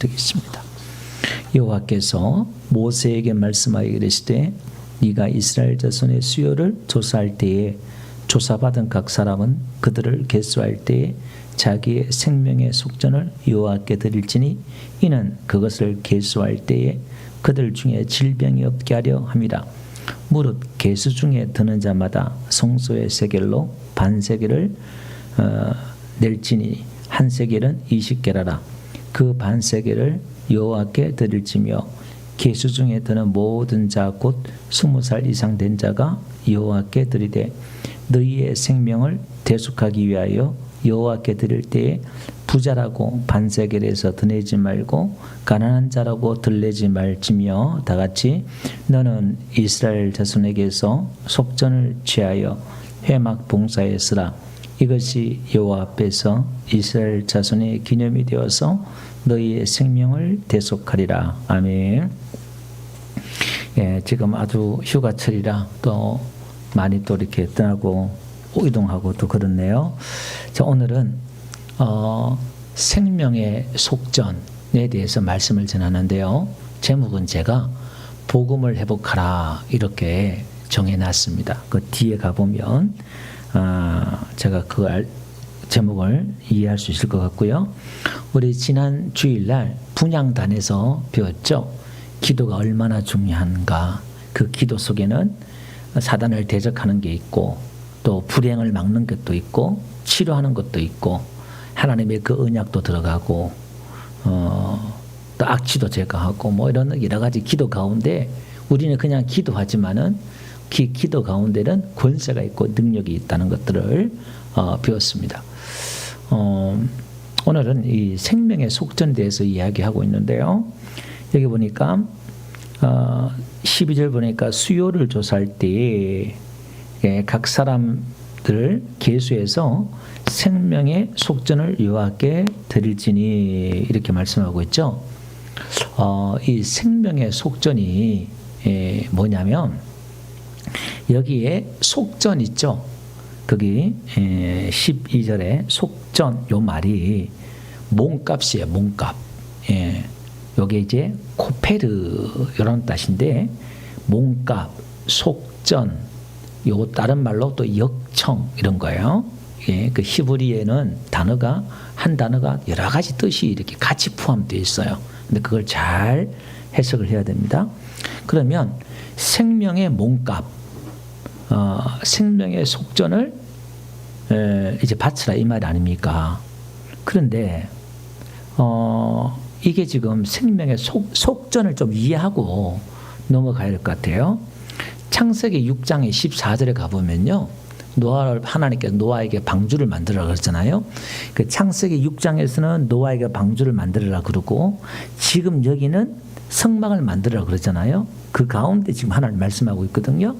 드리겠습니다. 여호와께서 모세에게 말씀하여 이르시되 네가 이스라엘 자손의 수요를 조사할 때에 조사받은 각 사람은 그들을 계수할 때에 자기의 생명의 속전을 여호와께 드릴지니 이는 그것을 계수할 때에 그들 중에 질병이 없게 하려 함이라 무릇 계수 중에 드는 자마다 성소의 세겔로 반 세겔을 어, 낼지니 한 세겔은 이십 개라라 그 반 세겔을 여호와께 드릴지며 계수 중에 드는 모든 자 곧 스무 살 이상 된 자가 여호와께 드리되 너희의 생명을 대속하기 위하여 여호와께 드릴 때에 부자라고 반세겔에서 드내지 말고 가난한 자라고 들내지 말지며 다 같이 너는 이스라엘 자손에게서 속전을 취하여 회막 봉사에 쓰라 이것이 여호와 앞에서 이스라엘 자손의 기념이 되어서 너희의 생명을 대속하리라 아멘. 예, 지금 아주 휴가철이라 또 많이 또 이렇게 떠나고 이동하고 또 그렇네요. 자, 오늘은 어, 생명의 속전에 대해서 말씀을 전하는데요. 제목은 제가 복음을 회복하라 이렇게 정해놨습니다. 그 뒤에 가보면 아, 제가 그 알, 제목을 이해할 수 있을 것 같고요. 우리 지난 주일날 분양단에서 배웠죠. 기도가 얼마나 중요한가. 그 기도 속에는 사단을 대적하는 게 있고 또 불행을 막는 것도 있고 치료하는 것도 있고 하나님의 그 언약도 들어가고 어, 또 악취도 제거하고 뭐 이런 여러 가지 기도 가운데 우리는 그냥 기도하지만은 기, 기도 가운데는 권세가 있고 능력이 있다는 것들을 어, 배웠습니다. 어, 오늘은 이 생명의 속전에 대해서 이야기하고 있는데요. 여기 보니까 어, 12절 보니까 수요를 조사할 때에 예, 각 사람들 계수해서 생명의 속전을 여호와께 드릴지니 이렇게 말씀하고 있죠. 어, 이 생명의 속전이 예, 뭐냐면 여기에 속전 있죠. 거기 예, 12절에 속전 요 말이 몸값이에요. 몸값. 예. 요게 이제 코페르 이런 뜻인데 몸값, 속전, 요 다른 말로 또 역청 이런 거예요. 예, 그 히브리에는 단어가 한 단어가 여러 가지 뜻이 이렇게 같이 포함되어 있어요. 근데 그걸 잘 해석을 해야 됩니다. 그러면 생명의 몸값, 어, 생명의 속전을 에, 이제 바치라 이 말 아닙니까? 그런데 어, 이게 지금 생명의 속, 속전을 좀 이해하고 넘어가야 될 것 같아요. 창세기 6장의 14절에 가보면요. 노아를 하나님께서 노아에게 방주를 만들라 그랬잖아요. 그 창세기 6장에서는 노아에게 방주를 만들라 그러고 지금 여기는 성막을 만들라 그러잖아요. 그 가운데 지금 하나님 말씀하고 있거든요.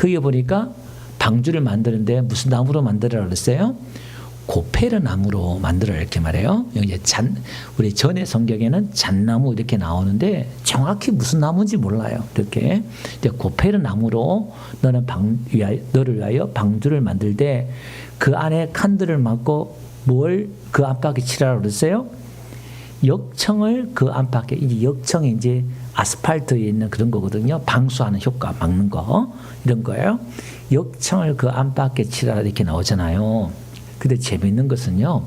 거기 보니까 방주를 만드는데 무슨 나무로 만들라 그랬어요? 고페르 나무로 만들어 이렇게 말해요. 여기 잔 우리 전의 성경에는 잣나무 이렇게 나오는데 정확히 무슨 나무인지 몰라요. 이렇게 고페르 나무로 너는 방 위하여 너를 위하여 방주를 만들되 그 안에 칸들을 막고 뭘 그 안팎에 칠하라 그랬어요. 역청을 그 안팎에 이제 역청이 이제 아스팔트에 있는 그런 거거든요. 방수하는 효과 막는 거 이런 거예요. 역청을 그 안팎에 칠하라 이렇게 나오잖아요. 근데 재밌는 것은요.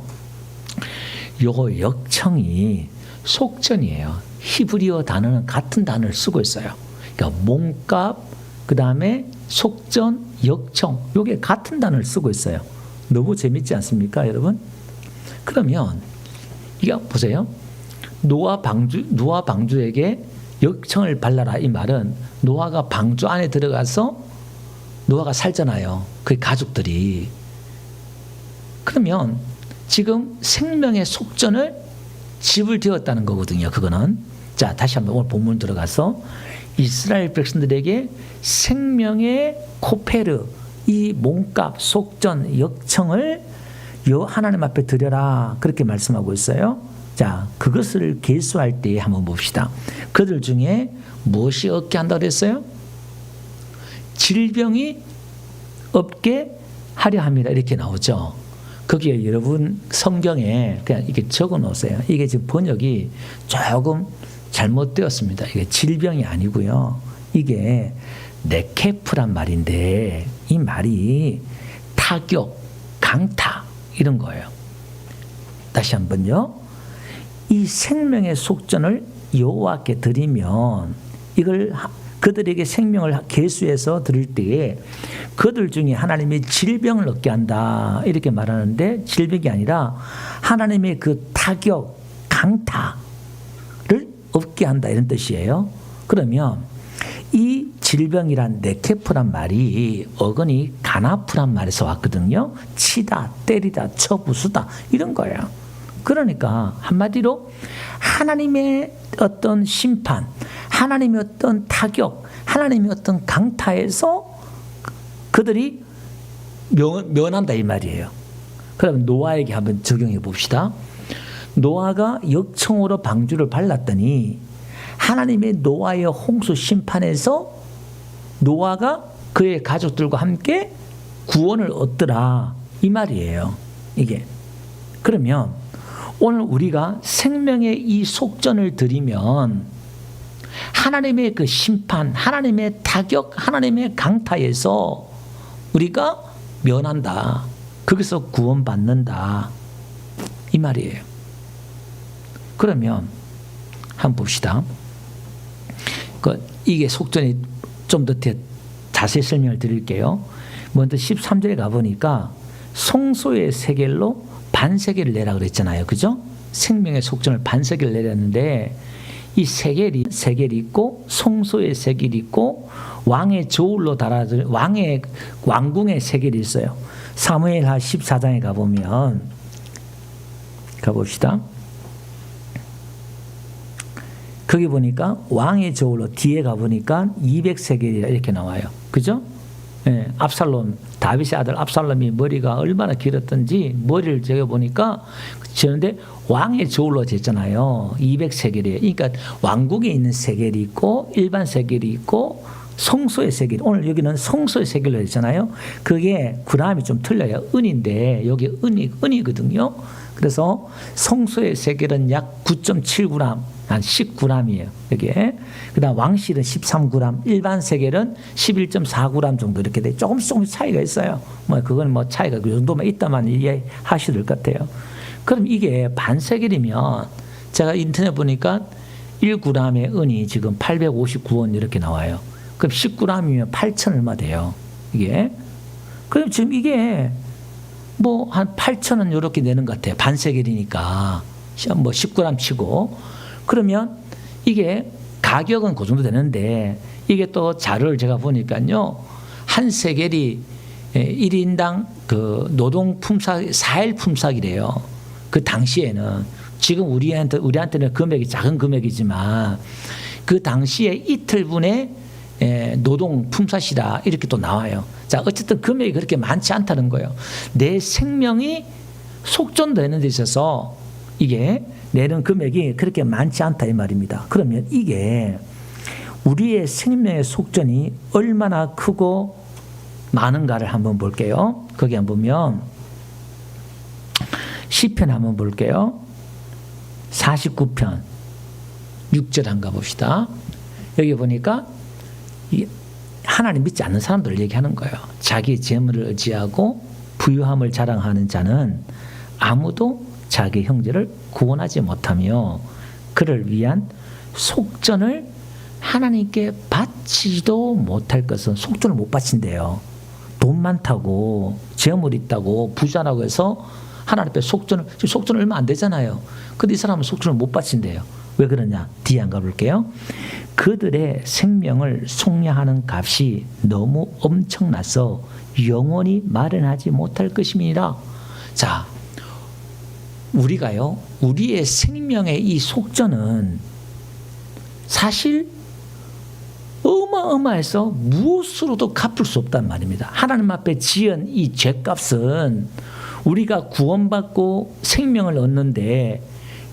요거 역청이 속전이에요. 히브리어 단어는 같은 단어를 쓰고 있어요. 그러니까 몸값 그다음에 속전, 역청 요게 같은 단어를 쓰고 있어요. 너무 재밌지 않습니까, 여러분? 그러면 이거 보세요. 노아 방주 노아 방주에게 역청을 발라라 이 말은 노아가 방주 안에 들어가서 노아가 살잖아요. 그 가족들이 그러면 지금 생명의 속전을 집을 되었다는 거거든요. 그거는 자 다시 한번 오늘 본문 들어가서 이스라엘 백성들에게 생명의 코페르 이 몸값 속전 역청을 요 하나님 앞에 드려라 그렇게 말씀하고 있어요. 자 그것을 계수할 때 한번 봅시다. 그들 중에 무엇이 없게 한다 그랬어요? 질병이 없게 하려 합니다. 이렇게 나오죠. 거기에 여러분 성경에 그냥 이렇게 적어 놓으세요. 이게 지금 번역이 조금 잘못되었습니다. 이게 질병이 아니고요. 이게 네케프란 말인데 이 말이 타격, 강타 이런 거예요. 다시 한번요. 이 생명의 속전을 여호와께 드리면 이걸 하- 그들에게 생명을 계수해서 드릴 때에 그들 중에 하나님의 질병을 얻게 한다 이렇게 말하는데 질병이 아니라 하나님의 그 타격 강타를 얻게 한다 이런 뜻이에요. 그러면 이 질병이란 네케프란 말이 어근이 가나프란 말에서 왔거든요. 치다, 때리다, 쳐부수다 이런 거예요. 그러니까 한마디로 하나님의 어떤 심판, 하나님의 어떤 타격, 하나님의 어떤 강타에서 그들이 면, 면한다 이 말이에요. 그럼 노아에게 한번 적용해 봅시다. 노아가 역청으로 방주를 발랐더니 하나님의 노아의 홍수 심판에서 노아가 그의 가족들과 함께 구원을 얻더라 이 말이에요. 이게 그러면 오늘 우리가 생명의 이 속전을 드리면 하나님의 그 심판, 하나님의 타격, 하나님의 강타에서 우리가 면한다. 거기서 구원받는다. 이 말이에요. 그러면 한번 봅시다. 그 이게 속전이 좀 더 자세히 설명을 드릴게요. 먼저 13절에 가보니까 송소의 세겔로 반세겔을 내라 그랬잖아요. 그죠? 생명의 속전을 반세겔 내렸는데 이 세겔이 세겔이 있고 송소의 세겔이 있고 왕의 저울로 달아져 왕의 왕궁의 세겔이 있어요. 사무엘하 14장에 가 보면 가 봅시다. 거기 보니까 왕의 저울로 뒤에 가 보니까 200세겔이라 이렇게 나와요. 그죠? 예, 압살롬, 다윗의 아들 압살롬이 머리가 얼마나 길었던지 머리를 재어 보니까 저는데 왕의 저울로 쟀잖아요. 200세겔이에요. 그러니까 왕국에 있는 세겔이 있고 일반 세겔이 있고 성소의 세겔. 오늘 여기는 성소의 세겔로 했잖아요. 그게 구람이 좀 틀려요. 은인데 여기 은이 은이거든요. 그래서 성소의 세겔은 약 9.7g, 한 10g이에요. 여기에. 그 다음 왕실은 13g, 일반 세겔은 11.4g 정도 이렇게 돼. 조금씩 조금씩 차이가 있어요. 뭐 그건 뭐 차이가 그 정도만 있다만 이해하셔야 될 것 같아요. 그럼 이게 반세겔이면 제가 인터넷 보니까 1g의 은이 지금 859원 이렇게 나와요. 그럼 10g이면 8천 얼마 돼요. 이게. 그럼 지금 이게 뭐 한 8천 원 이렇게 내는 것 같아요. 반세겔이니까 뭐 10g 치고 그러면 이게 가격은 그 정도 되는데 이게 또 자료를 제가 보니까요 한 세겔이 1인당 그 노동 품삯 4일 품삯이래요. 그 당시에는 지금 우리한테 우리한테는 금액이 작은 금액이지만 그 당시에 이틀분의 에, 노동 품삯이다 이렇게 또 나와요. 자 어쨌든 금액이 그렇게 많지 않다는 거예요. 내 생명이 속전되는 데 있어서 이게 내는 금액이 그렇게 많지 않다 이 말입니다. 그러면 이게 우리의 생명의 속전이 얼마나 크고 많은가를 한번 볼게요. 거기 한번 보면 시편 한번 볼게요. 49편 6절 한가 봅시다. 여기 보니까 이 하나님 믿지 않는 사람들 얘기하는 거예요. 자기 재물을 의지하고 부유함을 자랑하는 자는 아무도 자기 형제를 구원하지 못하며 그를 위한 속전을 하나님께 바치지도 못할 것은 속전을 못 바친대요. 돈 많다고 재물 있다고 부자라고 해서 하나님 앞에 속전을 속전 얼마 안 되잖아요. 근데 이 사람은 속전을 못 바친대요. 왜 그러냐? 뒤에 안 가볼게요. 그들의 생명을 속량하는 값이 너무 엄청나서 영원히 마련하지 못할 것임이니라. 자, 우리가요, 우리의 생명의 이 속전은 사실 어마어마해서 무엇으로도 갚을 수 없단 말입니다. 하나님 앞에 지은 이 죄값은 우리가 구원받고 생명을 얻는데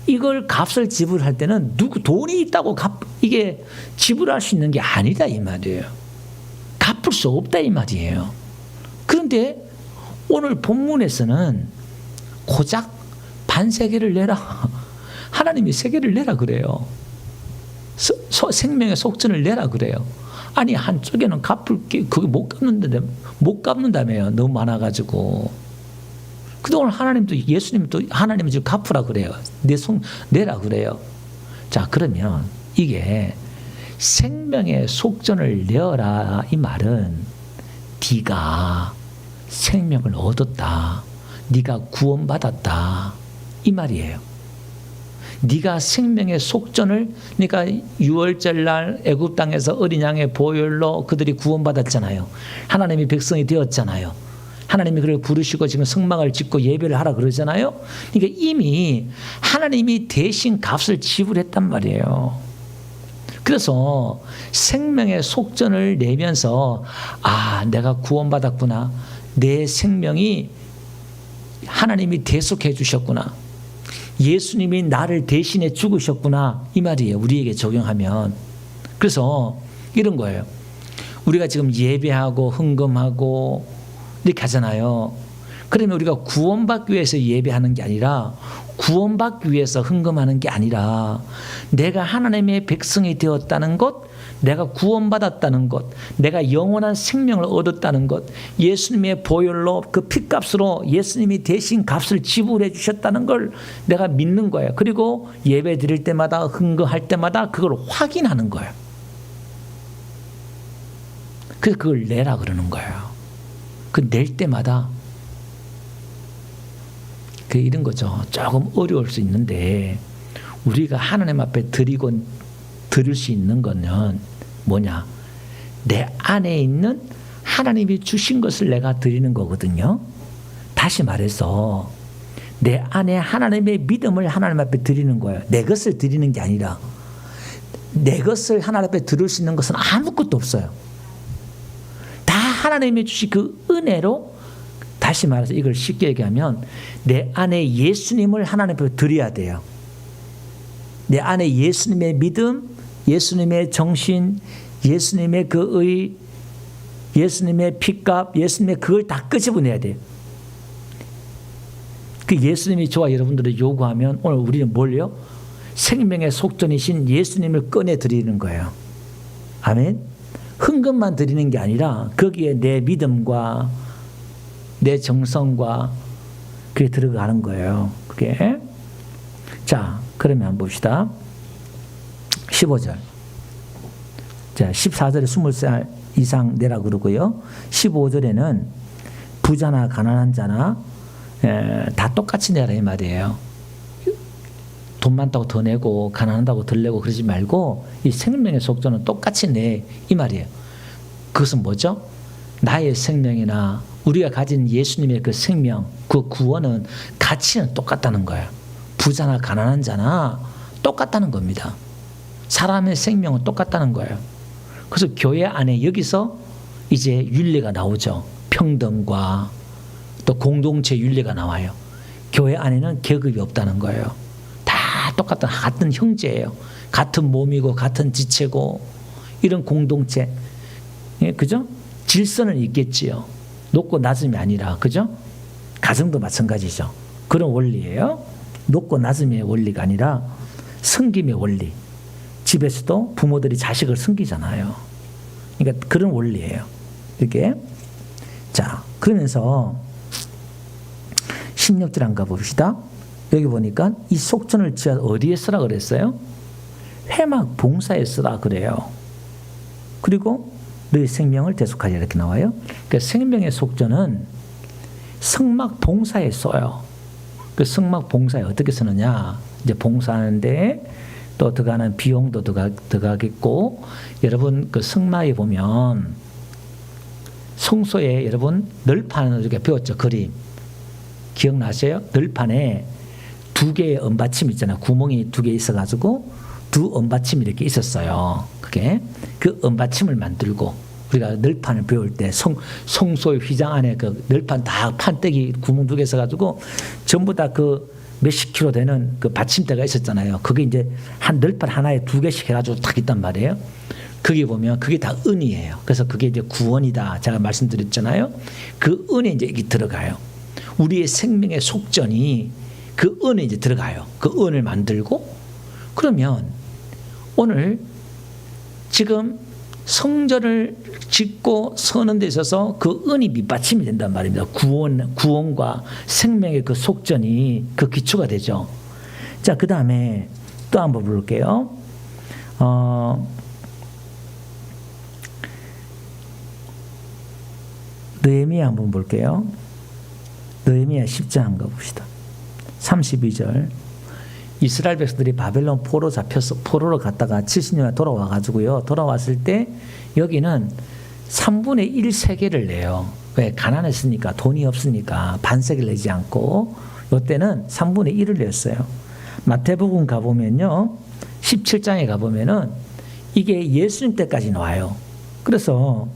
이걸 값을 지불할 때는 누구 돈이 있다고 갚 이게 지불할 수 있는 게 아니다 이 말이에요. 갚을 수 없다 이 말이에요. 그런데 오늘 본문에서는 고작 반세계를 내라. 하나님이 세계를 내라 그래요. 서- 소- 생명의 속전을 내라 그래요. 아니 한쪽에는 갚을 게 그게 못 갚는데 못 갚는다며요. 너무 많아가지고. 그동안 하나님도 예수님도 하나님이 지금 갚으라 그래요. 내 손 내라 그래요. 자 그러면 이게 생명의 속전을 내어라 이 말은 네가 생명을 얻었다. 네가 구원받았다. 이 말이에요. 네가 생명의 속전을 네가 유월절 날 애굽 땅에서 어린 양의 보혈로 그들이 구원받았잖아요. 하나님이 백성이 되었잖아요. 하나님이 그를 부르시고 지금 성막을 짓고 예배를 하라 그러잖아요. 그러니까 이미 하나님이 대신 값을 지불했단 말이에요. 그래서 생명의 속전을 내면서 아, 내가 구원받았구나. 내 생명이 하나님이 대속해 주셨구나. 예수님이 나를 대신해 죽으셨구나. 이 말이에요. 우리에게 적용하면. 그래서 이런 거예요. 우리가 지금 예배하고 흥금하고 이렇게 하잖아요. 그러면 우리가 구원받기 위해서 예배하는 게 아니라 구원받기 위해서 흥금하는 게 아니라 내가 하나님의 백성이 되었다는 것, 내가 구원받았다는 것, 내가 영원한 생명을 얻었다는 것, 예수님의 보혈로 그 피값으로 예수님이 대신 값을 지불해 주셨다는 걸 내가 믿는 거예요. 그리고 예배 드릴 때마다 흥금할 때마다 그걸 확인하는 거예요. 그래서 그걸 내라 그러는 거예요. 그 낼 때마다 그 이런 거죠. 조금 어려울 수 있는데 우리가 하나님 앞에 드리고 드릴 수 있는 거는 뭐냐? 내 안에 있는 하나님이 주신 것을 내가 드리는 거거든요. 다시 말해서 내 안에 하나님의 믿음을 하나님 앞에 드리는 거예요. 내 것을 드리는 게 아니라 내 것을 하나님 앞에 드릴 수 있는 것은 아무것도 없어요. 다 하나님이 주신 그 은혜로 다시 말해서 이걸 쉽게 얘기하면 내 안에 예수님을 하나님 앞에 드려야 돼요. 내 안에 예수님의 믿음, 예수님의 정신, 예수님의 그 의, 예수님의 피값, 예수님의 그걸 다 끄집어내야 돼요. 그 예수님이 저와 여러분들을 요구하면 오늘 우리는 뭘요? 생명의 속전이신 예수님을 꺼내 드리는 거예요. 아멘. 흥금만 드리는 게 아니라 거기에 내 믿음과 내 정성과 그게 들어가는 거예요. 그게. 자, 그러면 한번 봅시다. 15절. 자, 14절에 20살 이상 내라 그러고요. 15절에는 부자나 가난한 자나 에, 다 똑같이 내라 이 말이에요. 돈 많다고 더 내고 가난하다고 덜 내고 그러지 말고 이 생명의 속도는 똑같이 내 이 말이에요. 그것은 뭐죠? 나의 생명이나 우리가 가진 예수님의 그 생명, 그 구원은 가치는 똑같다는 거예요. 부자나 가난한 자나 똑같다는 겁니다. 사람의 생명은 똑같다는 거예요. 그래서 교회 안에 여기서 이제 윤리가 나오죠. 평등과 또 공동체 윤리가 나와요. 교회 안에는 계급이 없다는 거예요. 다 똑같은 같은 형제예요. 같은 몸이고 같은 지체고 이런 공동체. 예, 그죠? 질서는 있겠지요. 높고 낮음이 아니라 그죠? 가정도 마찬가지죠. 그런 원리예요. 높고 낮음의 원리가 아니라 섬김의 원리. 집에서도 부모들이 자식을 섬기잖아요. 그러니까 그런 원리예요. 이게 자 그러면서 16절 한가 봅시다. 여기 보니까 이 속전을 지어 어디에 쓰라 그랬어요? 회막 봉사에 쓰라 그래요. 그리고 너희 생명을 대속하리 이렇게 나와요. 그러니까 생명의 속전은 성막 봉사에 써요. 그 성막 봉사에 어떻게 쓰느냐? 이제 봉사하는데 또 들어가는 비용도 들어가, 들어가겠고 여러분 그 성막에 보면 성소에 여러분 널판을 이렇게 배웠죠 그림 기억나세요? 널판에 두 개의 언받침 있잖아요. 구멍이 두 개 있어가지고 두 언받침이 이렇게 있었어요. 그게 그 언받침을 만들고 우리가 널판을 배울 때 성, 성소의 휘장 안에 그 널판 다 판때기 구멍 두 개 있어가지고 전부 다 그 몇십 킬로 되는 그 받침대가 있었잖아요. 그게 이제 한 널판 하나에 두 개씩 해가지고 딱 있단 말이에요. 거기 보면 그게 다 은이에요. 그래서 그게 이제 구원이다. 제가 말씀드렸잖아요. 그 은에 이제 이게 들어가요. 우리의 생명의 속전이 그 은에 이제 들어가요. 그 은을 만들고 그러면 오늘 지금 성전을 짓고 서는 데 있어서 그 은이 밑받침이 된단 말입니다. 구원, 구원과 생명의 그 속전이 그 기초가 되죠. 자, 그 다음에 또 한번 볼게요. 어, 느헤미야 한번 볼게요. 느헤미야 10장 한번 봅시다. 32절. 이스라엘 백성들이 바벨론 포로 잡혀서 포로로 갔다가 70년 돌아와 가지고요. 돌아왔을 때 여기는 3분의 1 세계를 내요. 왜 가난했으니까 돈이 없으니까 반세계를 내지 않고 이때는 3분의 1을 냈어요. 마태복음 가 보면요. 17장에 가 보면은 이게 예수님 때까지 나와요. 그래서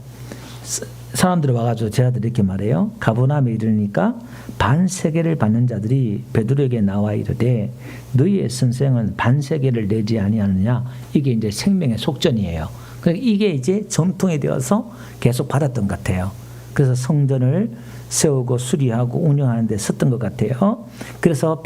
사람들이 와가지고 제자들이 이렇게 말해요. 가보남에 이르니까 반세계를 받는 자들이 베드로에게 나와 이르되 너희의 선생은 반세계를 내지 아니하느냐 이게 이제 생명의 속전이에요. 그러니까 이게 이제 전통이 되어서 계속 받았던 것 같아요. 그래서 성전을 세우고 수리하고 운영하는 데 썼던 것 같아요. 그래서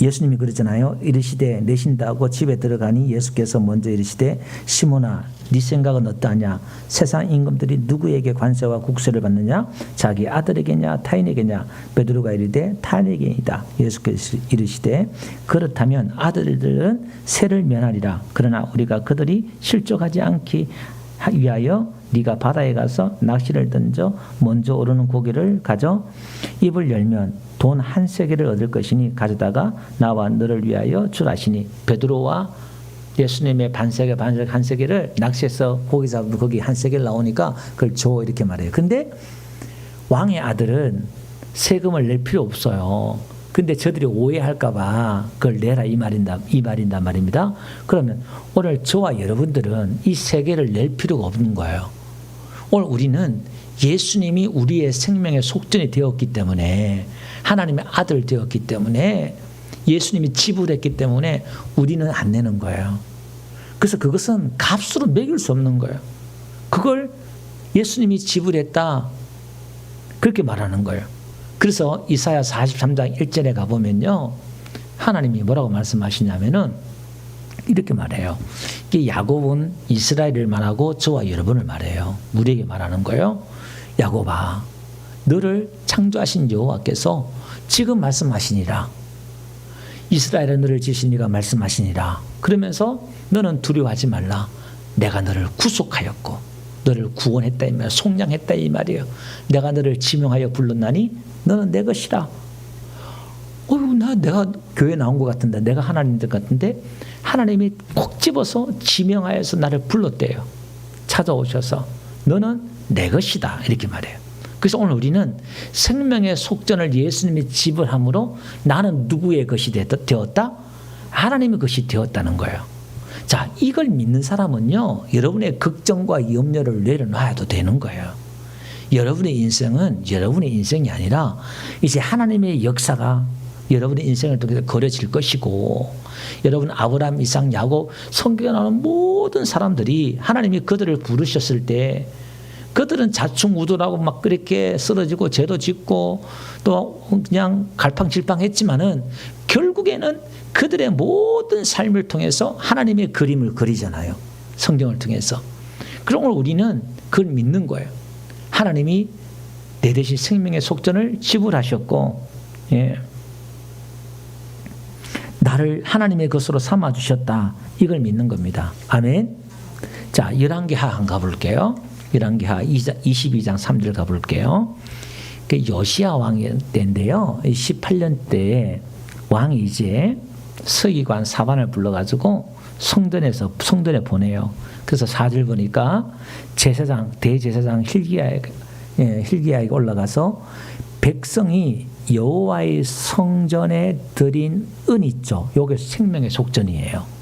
예수님이 그러잖아요. 이르시되 내신다고 집에 들어가니 예수께서 먼저 이르시되 시몬아 네 생각은 어떠하냐? 세상 임금들이 누구에게 관세와 국세를 받느냐? 자기 아들에게냐? 타인에게냐? 베드로가 이르되 타인에게이다. 예수께서 이르시되 그렇다면 아들들은 세를 면하리라. 그러나 우리가 그들이 실족하지 않기 위하여 네가 바다에 가서 낚시를 던져 먼저 오르는 고기를 가져 입을 열면 돈 한 세계를 얻을 것이니 가져다가 나와 너를 위하여 주라시니 베드로와 예수님의 반세계 반세계 한 세계를 낚시해서 고기 잡으면 거기 한 세계를 나오니까 그걸 줘 이렇게 말해요. 근데 왕의 아들은 세금을 낼 필요 없어요. 근데 저들이 오해할까봐 그걸 내라 이 말인다 이 말인단 말입니다. 그러면 오늘 저와 여러분들은 이 세계를 낼 필요가 없는 거예요. 오늘 우리는 예수님이 우리의 생명의 속전이 되었기 때문에 하나님의 아들 되었기 때문에 예수님이 지불했기 때문에 우리는 안 내는 거예요. 그래서 그것은 값으로 매길 수 없는 거예요. 그걸 예수님이 지불했다. 그렇게 말하는 거예요. 그래서 이사야 43장 1절에 가보면요. 하나님이 뭐라고 말씀하시냐면은 이렇게 말해요. 이게 야곱은 이스라엘을 말하고 저와 여러분을 말해요. 우리에게 말하는 거예요. 야곱아, 너를 창조하신 여호와께서 지금 말씀하시니라. 이스라엘의 너를 지신 이가 말씀하시니라. 그러면서 너는 두려워하지 말라. 내가 너를 구속하였고 너를 구원했다 이 말, 속량했다 이 말이에요. 내가 너를 지명하여 불렀나니 너는 내 것이라. 어휴, 나 내가 교회 나온 것 같은데, 내가 하나님 들 같은데, 하나님이 콕 집어서 지명하여서 나를 불렀대요. 찾아오셔서 너는 내 것이다 이렇게 말해요. 그래서 오늘 우리는 생명의 속전을 예수님이 지불함으로 나는 누구의 것이 되었다? 하나님의 것이 되었다는 거예요. 자, 이걸 믿는 사람은요, 여러분의 걱정과 염려를 내려놔도 되는 거예요. 여러분의 인생은 여러분의 인생이 아니라 이제 하나님의 역사가 여러분의 인생을 통해서 거려질 것이고 여러분 아브라함, 이상, 야곱 성경에 나오는 모든 사람들이 하나님이 그들을 부르셨을 때 그들은 자충우돌하고 막 그렇게 쓰러지고 죄도 짓고 또 그냥 갈팡질팡했지만은 결국에는 그들의 모든 삶을 통해서 하나님의 그림을 그리잖아요. 성경을 통해서. 그런 걸 우리는 그걸 믿는 거예요. 하나님이 내 대신 생명의 속전을 지불하셨고, 예. 나를 하나님의 것으로 삼아 주셨다. 이걸 믿는 겁니다. 아멘. 자, 11개 하 가볼게요. 열왕기하 22장 3절 가볼게요. 그 요시아 왕의 때인데요. 18년 때 왕이 이제 서기관 사반을 불러가지고 성전에서 성전에 보내요. 그래서 4절 보니까 제사장 대제사장 힐기야에 예, 힐기야에 올라가서 백성이 여호와의 성전에 드린 은 있죠. 요게 생명의 속전이에요.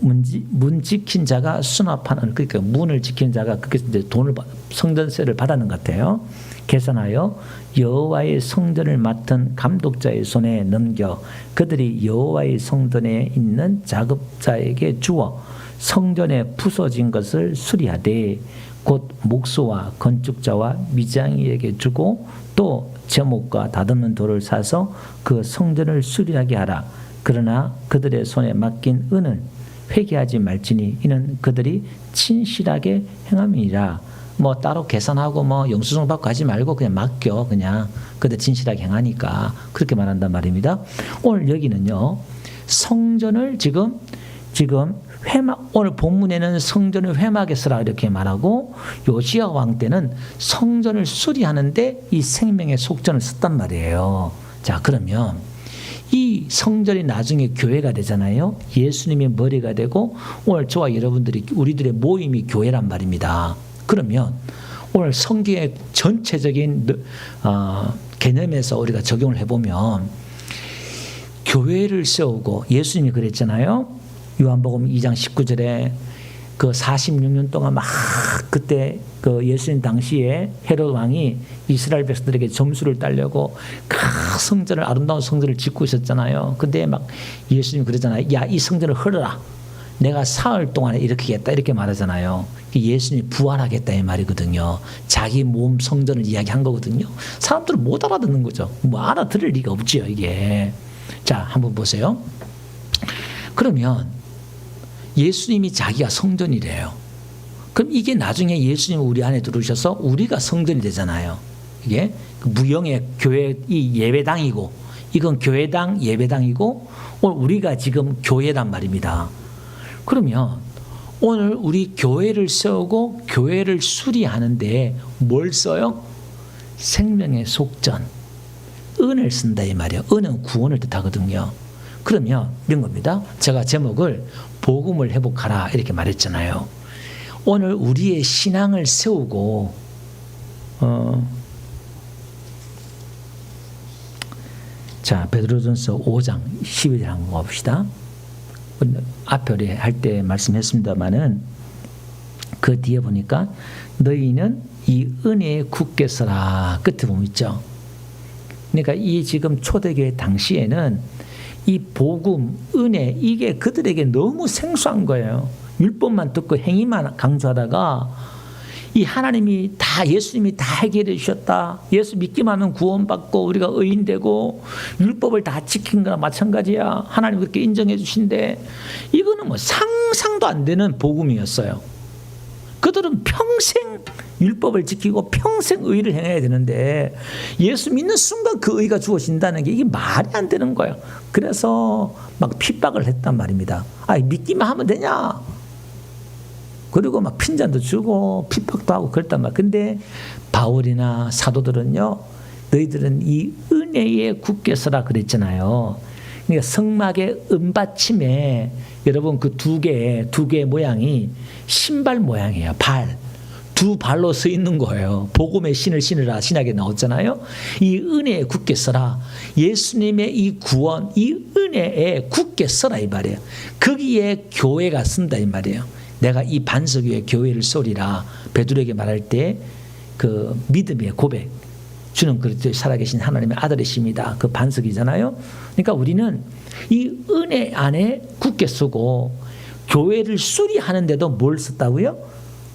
문, 문 지킨 자가 수납하는 그러니까 문을 지킨 자가 그게 이제 돈을 성전세를 받았는 것 같아요. 계산하여 여호와의 성전을 맡은 감독자의 손에 넘겨 그들이 여호와의 성전에 있는 작업자에게 주어 성전에 부서진 것을 수리하되 곧 목수와 건축자와 미장이에게 주고 또 제목과 다듬는 돌을 사서 그 성전을 수리하게 하라. 그러나 그들의 손에 맡긴 은은 회개하지 말지니 이는 그들이 친실하게 행함이니라. 뭐 따로 계산하고 뭐 영수증 받고 하지 말고 그냥 맡겨 그냥 그들 진실하게 행하니까 그렇게 말한단 말입니다. 오늘 여기는요 성전을 지금 지금 회막 오늘 본문에는 성전을 회막에 쓰라 이렇게 말하고 요시야 왕 때는 성전을 수리하는데 이 생명의 속전을 썼단 말이에요. 자 그러면 이 성전이 나중에 교회가 되잖아요. 예수님의 머리가 되고 오늘 저와 여러분들이 우리들의 모임이 교회란 말입니다. 그러면 오늘 성경의 전체적인 어, 개념에서 우리가 적용을 해보면 교회를 세우고 예수님이 그랬잖아요. 요한복음 2장 19절에 그 46년 동안 막 그때 그 예수님 당시에 헤롯 왕이 이스라엘 백성들에게 점수를 따려고 그 성전을 아름다운 성전을 짓고 있었잖아요. 근데 막 예수님 그러잖아요. 야 이 성전을 헐어라. 내가 사흘 동안에 일으키겠다 이렇게 말하잖아요. 예수님이 부활하겠다 이 말이거든요. 자기 몸 성전을 이야기한 거거든요. 사람들은 못 알아듣는 거죠. 뭐 알아들을 리가 없지요 이게. 자 한번 보세요. 그러면 예수님이 자기가 성전이래요. 그럼 이게 나중에 예수님 우리 안에 들어오셔서 우리가 성전이 되잖아요. 이게 그 무형의 교회 이 예배당이고 이건 교회당 예배당이고 오늘 우리가 지금 교회란 말입니다. 그러면 오늘 우리 교회를 세우고 교회를 수리하는데 뭘 써요? 생명의 속전, 은을 쓴다 이 말이에요. 은은 구원을 뜻하거든요. 그러면 이런 겁니다. 제가 제목을 복음을 회복하라 이렇게 말했잖아요. 오늘 우리의 신앙을 세우고 어, 자 베드로전서 5장 12절 한번 봅시다. 앞에 할때 말씀했습니다마는 그 뒤에 보니까 너희는 이 은혜에 굳게 서라 끝에 보면 있죠. 그러니까 이 지금 초대교회 당시에는 이 복음, 은혜 이게 그들에게 너무 생소한 거예요. 율법만 듣고 행위만 강조하다가 이 하나님이 다 예수님이 다 해결해 주셨다. 예수 믿기만 하면 구원받고 우리가 의인되고 율법을 다 지킨 거나 마찬가지야. 하나님 그렇게 인정해 주신데 이거는 뭐 상상도 안 되는 복음이었어요. 그들은 평생 율법을 지키고 평생 의를 행해야 되는데 예수 믿는 순간 그 의가 주어진다는 게 이게 말이 안 되는 거예요. 그래서 막 핍박을 했단 말입니다. 아, 믿기만 하면 되냐? 그리고 막 핀잔도 주고 핍박도 하고 그랬단 말. 근데 바울이나 사도들은요, 너희들은 이 은혜에 굳게 서라 그랬잖아요. 그러니까 성막의 은받침에 여러분 그 두 개, 두 개의 모양이 신발 모양이에요. 발. 두 발로 서 있는 거예요. 복음의 신을 신으라 신약에 나왔잖아요. 이 은혜에 굳게 서라. 예수님의 이 구원, 이 은혜에 굳게 서라 이 말이에요. 거기에 교회가 쓴다 이 말이에요. 내가 이 반석 위에 교회를 쏘리라 베드로에게 말할 때 그 믿음의 고백 주는 그리스도의 살아계신 하나님의 아들이십니다. 그 반석이잖아요. 그러니까 우리는 이 은혜 안에 굳게 쓰고 교회를 수리하는데도 뭘 썼다고요?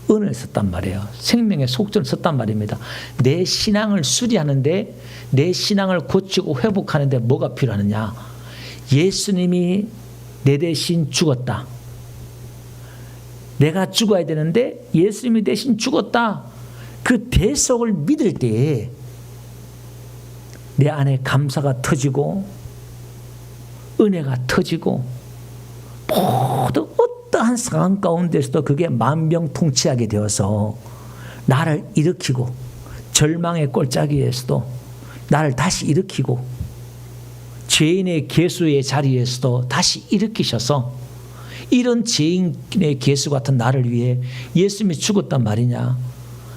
은을 썼단 말이에요. 생명의 속전을 썼단 말입니다. 내 신앙을 수리하는데 내 신앙을 고치고 회복하는데 뭐가 필요하느냐? 예수님이 내 대신 죽었다. 내가 죽어야 되는데 예수님이 대신 죽었다. 그 대속을 믿을 때에 내 안에 감사가 터지고 은혜가 터지고 모든 어떠한 상황 가운데서도 그게 만병통치하게 되어서 나를 일으키고 절망의 꼴짜기에서도 나를 다시 일으키고 죄인의 개수의 자리에서도 다시 일으키셔서 이런 죄인의 개수 같은 나를 위해 예수님이 죽었단 말이냐.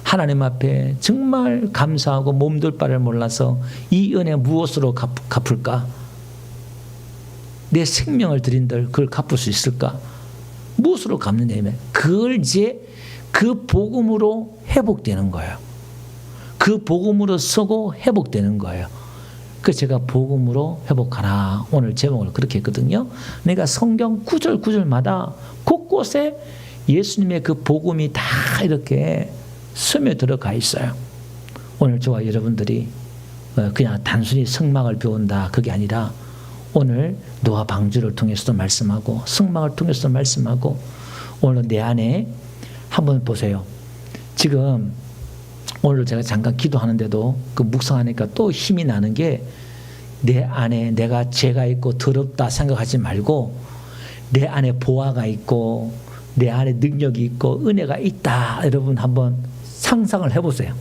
하나님 앞에 정말 감사하고 몸둘 바를 몰라서 이 은혜 무엇으로 갚, 갚을까? 내 생명을 드린들 그걸 갚을 수 있을까? 무엇으로 갚느냐면 그걸 이제 그 복음으로 회복되는 거예요. 그 복음으로 서고 회복되는 거예요. 그 제가 복음으로 회복하라. 오늘 제목을 그렇게 했거든요. 내가 성경 구절 구절마다 곳곳에 예수님의 그 복음이 다 이렇게 스며 들어가 있어요. 오늘 저와 여러분들이 어, 그냥 단순히 성막을 배운다 그게 아니라 오늘 노아 방주를 통해서도 말씀하고 성막을 통해서도 말씀하고 오늘 내 안에 한번 보세요. 지금 오늘 제가 잠깐 기도하는데도 그 묵상하니까 또 힘이 나는 게 내 안에 내가 죄가 있고 더럽다 생각하지 말고 내 안에 보화가 있고 내 안에 능력이 있고 은혜가 있다. 여러분 한번 상상을 해보세요.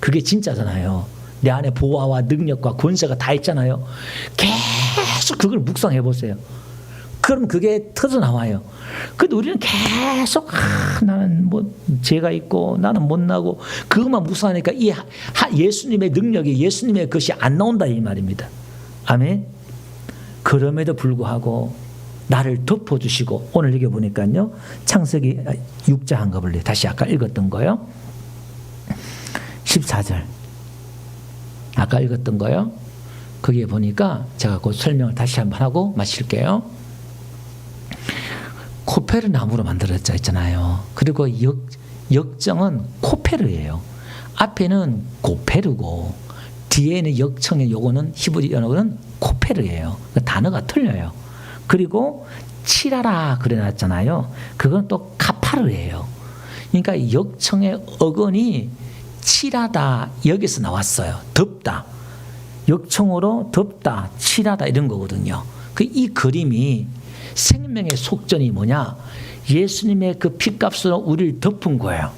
그게 진짜잖아요. 내 안에 보화와 능력과 권세가 다 있잖아요. 계속 그걸 묵상해 보세요. 그럼 그게 터져 나와요. 근데 우리는 계속 아, 나는 뭐 죄가 있고 나는 못나고 그것만 묵상하니까 이 하- 예수님의 능력이 예수님의 것이 안 나온다 이 말입니다. 아멘. 그럼에도 불구하고 나를 덮어주시고 오늘 이게 보니까요 창세기 6장 한 거를 다시 아까 읽었던 거요 14절 아까 읽었던 거요 거기에 보니까 제가 그 설명을 다시 한번 하고 마칠게요 코페르 나무로 만들어져 있잖아요 그리고 역, 역정은 코페르예요 앞에는 고페르고 뒤에는 역청의 요거는 히브리 언어는 코페르예요 그 단어가 틀려요 그리고 칠하라 그래놨잖아요. 그건 또 카파르예요. 그러니까 역청의 어근이 칠하다 여기서 나왔어요. 덥다. 역청으로 덥다, 칠하다 이런 거거든요. 그 이 그림이 생명의 속전이 뭐냐? 예수님의 그 피값으로 우리를 덮은 거예요.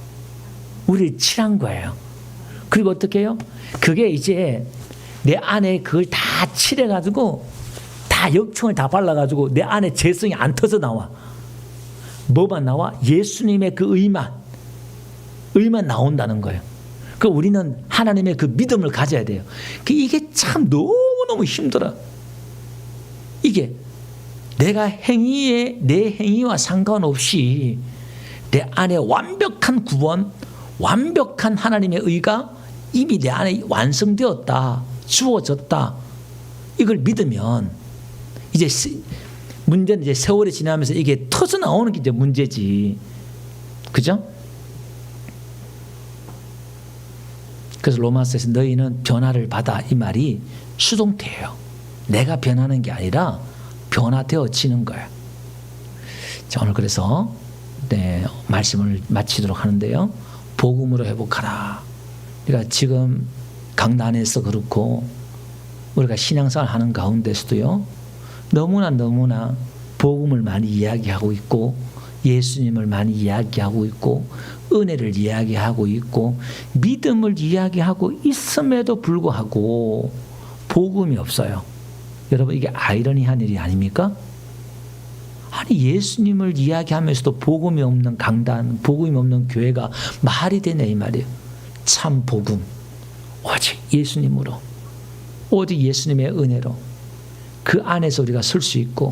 우리를 칠한 거예요. 그리고 어떻게 해요? 그게 이제 내 안에 그걸 다 칠해가지고 다 역청을 다 발라가지고 내 안에 재성이 안 터져 나와. 뭐만 나와? 예수님의 그 의만, 의만 나온다는 거예요. 그 우리는 하나님의 그 믿음을 가져야 돼요. 그 이게 참 너무너무 힘들어. 이게 내가 행위에, 내 행위와 상관없이 내 안에 완벽한 구원, 완벽한 하나님의 의가 이미 내 안에 완성되었다. 주어졌다. 이걸 믿으면 이제 세- 문제는 이제 세월이 지나면서 이게 터져 나오는 게 이제 문제지. 그죠? 그래서 로마서에서 너희는 변화를 받아 이 말이 수동태예요. 내가 변하는 게 아니라 변화되어지는 거예요. 자, 오늘 그래서 네, 말씀을 마치도록 하는데요. 복음으로 회복하라. 그러니까 지금 강단에서 그렇고 우리가 신앙생활 하는 가운데서도요. 너무나 너무나 복음을 많이 이야기하고 있고 예수님을 많이 이야기하고 있고 은혜를 이야기하고 있고 믿음을 이야기하고 있음에도 불구하고 복음이 없어요. 여러분 이게 아이러니한 일이 아닙니까? 아니 예수님을 이야기하면서도 복음이 없는 강단, 복음이 없는 교회가 말이 되냐 이 말이에요. 참 복음 오직 예수님으로 오직 예수님의 은혜로 그 안에서 우리가 설 수 있고